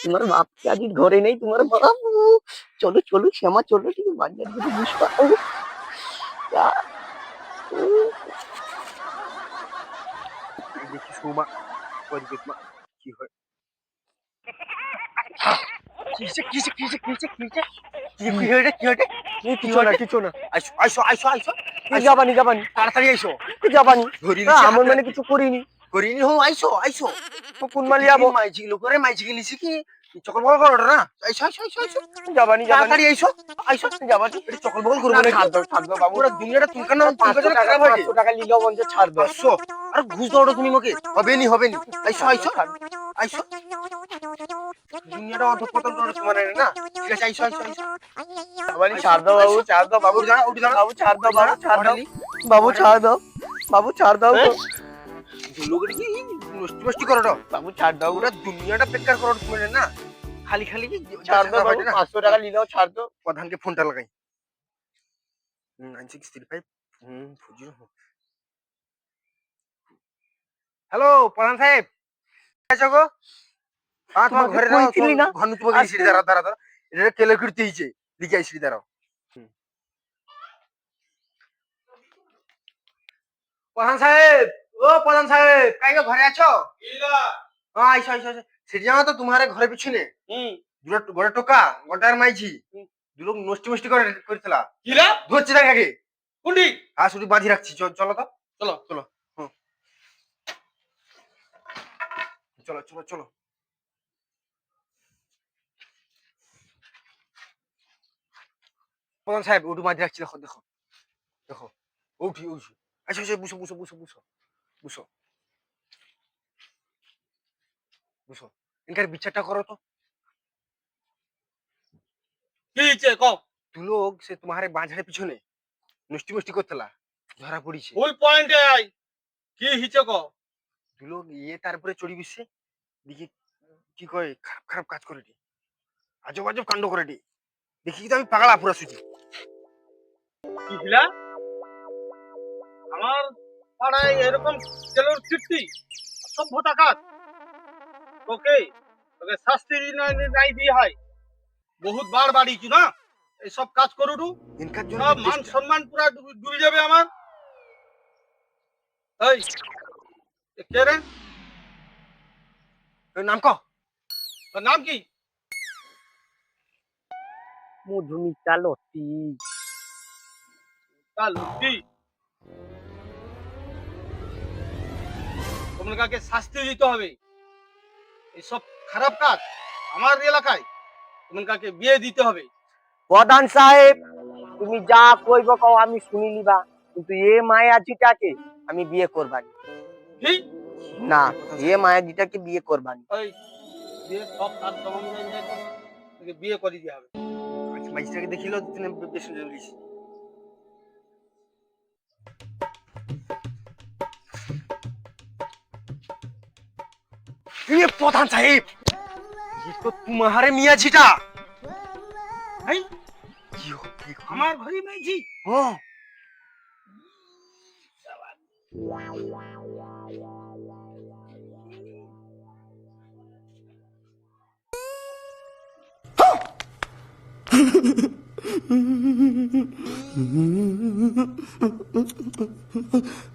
তোমার বাপ কি আজ ঘরে নেই তোমার বাপ চলো চলো শ্যামা চলো ঠিক বাজার থেকে বুঝবা দেখি সৌমা পরিবেশ মা কি হয়। কিসে কিসে কিসে কিসে কিসে কি কি হইরে কি হইরে কিছু না কিছু না। আইসো আইসো আইসো আইসো। যাবানি যাবানি। তাড়াতাড়ি আইসো। যাবানি। ধরি না, আমার মানে কিছু করিনি। করিনি হো আইসো আইসো। তো কোন মালি যাব মাইজি গুলো করে মাইজি গেলিছি কি? চকল বগল করো না। আইসো আইসো আইসো আইসো। যাবানি যাবানি। আইসো আইসো যাবানি। এটা চকল বগল করব না, ছাড় দাও, ছাড় দাও, বাবু। পুরো দুনিয়াটা তুলকানো পাঁচশো তুলকানো টাকা পাঁচশো টাকা নিলেও বন্ধ ছাড় দাও। পাঁচশো আর ঘুষ দাও তুমি মোকে হবে নি হবে নি। আইসো আইসো। আইসো। দুনিয়াটা অধপতন করে তোমার না। ঠিক আছে আইসো আইসো আইসো। যাবানি ছাড় দাও বাবু ছাড় দাও। বাবু দাঁড়া উঠে দাঁড়া। বাবু ছাড় দাও বাবু ছাড় দাও। বাবু ছাড় দাও। বাবু ছাড় দাও। লোকের নষ্টি নষ্টি করো বাবু ছাড় দাও। পুরো দুনিয়াটা বেকার করো তুমি না? খালি খালি ছাড় দাও বাবু পাঁচশো টাকা নিলেও ছাড় দাও প্রধানকে ফোনটা লাগাই। Nine six three five four zero hello প্রধান সাহেব। আছো গো। হ্যাঁ তোমার ঘরে না? ঘন তোমাকে সিঁড়ি দাঁড়াও দাঁড়াও দাঁড়াও। এটা কেলে করতে হইছে? দিকে সিঁড়ি দাঁড়াও। প্রধান সাহেব! ও প্রধান সাহেব কাই গো ঘরে আছো? হ্যাঁ আইসো আইসো সিঁড়ি জানো তো তোমার ঘরে পিছনে দুটো গোটা টোকা গোটার মাইছি দুটো নষ্টি মষ্টি করে করেছিলা। কিলা? ধরছি দেখ আগে। কুন্ডি? হ্যাঁ শুধু বাঁধি রাখছি। চল তো। চলো। চলো। চলো চলো চলো। প্রধান সাহেব ওটু বাঁধি রাখছি দেখো দেখো। দেখো উঠি উঠি আচ্ছা আচ্ছা বুঝো বুঝো বুঝো বুঝো বুঝো বুঝো এনকার বিচারটা করো তো। কি হইছে কও তু লোক সে তোমার বাঁঝারে পিছনে নষ্টি মষ্টি করতেলা ধরা পড়িছে। ফুল পয়েন্টে আই কি কও? দু লোক ইয়ে তারপরে চড়ি বসছে দেখি কি কয় খারাপ খারাপ কাজ করে আজব আজব কাণ্ড করে দি দেখি তো আমি পাগলা পুরা সুজি কি হিলা আমার পাড়ায় এরকম তেলর কীর্তি সভ্যতা কাজ। তোকে তোকে শাস্তি নাই দিয়ে হয়। বহুত বার বাড়িছি না? এই সব কাজ করুটু। সব মান সম্মান পুরা ডুবে যাবে আমার। এই কে রে? তোর নাম ক? তোর নাম কি? মধুমিতা লতি। তা লুটি তোমাকে শাস্তি দিতে হবে। এইসব খারাপ কাজ আমার এলাকায় তোমাকে বিয়ে দিতে হবে। প্রধান সাহেব তুমি যা কইব কও আমি শুনি নিবা কিন্তু এ মায়াজিটাকে আমি বিয়ে করবানি। কি? না এ মায়াজিটাকে বিয়ে করবানি। ওই বিয়ে সব কাজ তখন বিয়ে করে দিতে হবে। আচ্ছা মাইস্টারকে দেখিল বেশ বলিস এ প্রধান সাহেব এ তো তোমারে মিয়া জিটা এই কি হো আমার ঘরে মেজি ও Mm-hmm.